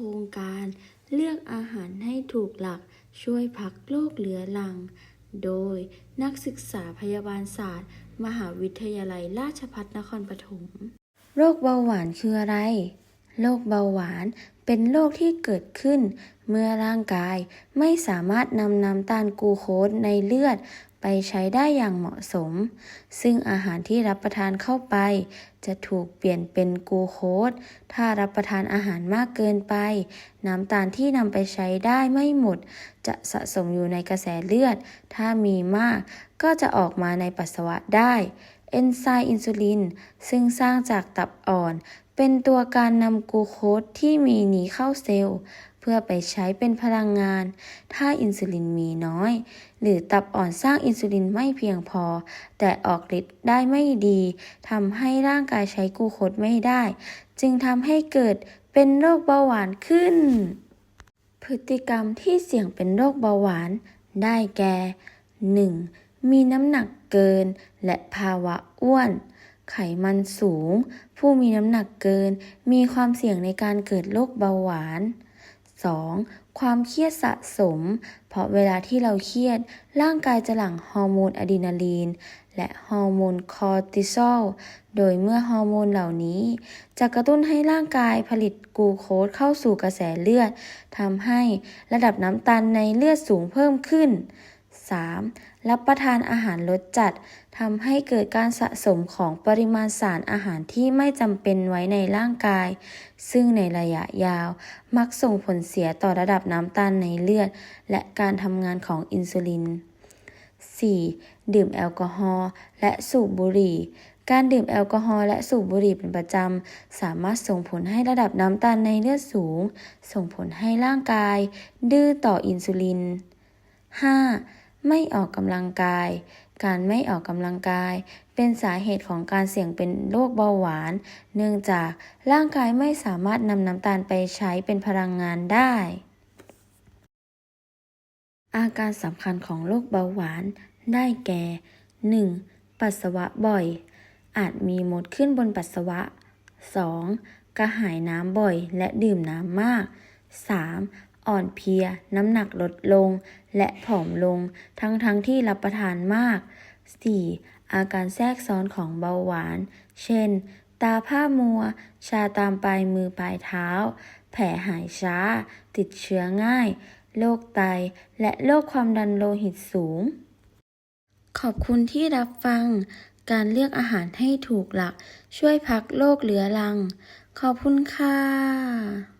ครงการ เลือกอาหารให้ถูกหลักช่วยพักโรคเหลือหลัง โดยนักศึกษาพยาบาลศาสตร์ มหาวิทยาลัยราชภัฏนครปฐม โรคเบาหวานคืออะไร โรคเบาหวาน เป็นโรคที่เกิดขึ้น เมื่อร่างกายไม่สามารถนำน้ำตาลกูโคสในเลือดไปใช้ได้อย่างเหมาะสม ซึ่งอาหารที่รับประทานเข้าไป จะถูกเปลี่ยนเป็นกูโคสถ้ารับประทานอาหารมากเกินไป น้ำตาลที่นำไปใช้ได้ไม่หมด จะสะสมอยู่ในกระแสเลือด ถ้ามีมากก็จะออกมาในปัสสาวะได้ เอนไซม์อินซูลิน ซึ่งสร้างจากตับอ่อน เป็นตัวการนำกูโคสที่มีหนีเข้าเซลล์ เพื่อไปใช้เป็นพลังงาน ถ้าอินซูลินมีน้อย หรือตับอ่อนสร้างอินซูลินไม่เพียงพอ แต่ออกฤทธิ์ได้ไม่ดีทำให้ร่างกายใช้กูโคสไม่ได้ จึงทำให้เกิดเป็นโรคเบาหวานขึ้น พฤติกรรมที่เสี่ยงเป็นโรคเบาหวาน ได้แก่ 1. มีน้ำหนักเกิน และภาวะอ้วน ไขมันสูง ผู้มีน้ำหนักเกิน มีความเสี่ยงในการเกิดโรคเบาหวาน 2. ความเครียดสะสม เพราะเวลาที่เราเครียด ร่างกายจะหลั่งฮอร์โมนอะดรีนาลีน และฮอร์โมนคอร์ติซอล โดยเมื่อฮอร์โมนเหล่านี้ จะกระตุ้นให้ร่างกายผลิตกลูโคสเข้าสู่กระแสเลือดทำให้ระดับน้ำตาลในเลือดสูงเพิ่มขึ้น 3. รับประทานอาหารรสจัดทำให้เกิดการสะสมของปริมาณสารอาหารที่ไม่จำเป็นไว้ในร่างกาย ซึ่งในระยะยาว มักส่งผลเสียต่อระดับน้ำตาลในเลือด และการทำงานของอินซูลิน 4. ดื่มแอลกอฮอล์และสูบบุหรี่ การดื่มแอลกอฮอล์และสูบบุหรี่เป็นประจำ สามารถส่งผลให้ระดับน้ำตาลในเลือดสูง ส่งผลให้ร่างกาย ดื้อต่ออินซูลิน 5. ไม่ออกกำลังกาย การไม่ออกกำลังกาย เป็นสาเหตุของการเสี่ยงเป็นโรคเบาหวาน เนื่องจากร่างกายไม่สามารถนำน้ำตาลไปใช้เป็นพลังงานได้ อาการสำคัญของโรคเบาหวาน ได้แก่ 1. ปัสสาวะบ่อย อาจมีมดขึ้นบนปัสสาวะ 2. กระหายน้ำบ่อยและดื่มน้ำมาก 3. อ่อนเพลีย น้ำหนักลดลง และผอมลง ทั้งๆทที่รับประทานมาก 4. อาการแทรกซ้อนของเบาหวาน เช่น ตาผ้ามัว ชาตามปลายมือปลายเท้า แผลหายช้า ติดเชื้อง่าย โรคไต และโรคความดันโลหิตสูง ขอบคุณที่รับฟัง การเลือกอาหารให้ถูกหลัก ช่วยพักโรคเรื้อรัง ขอบคุณค่ะ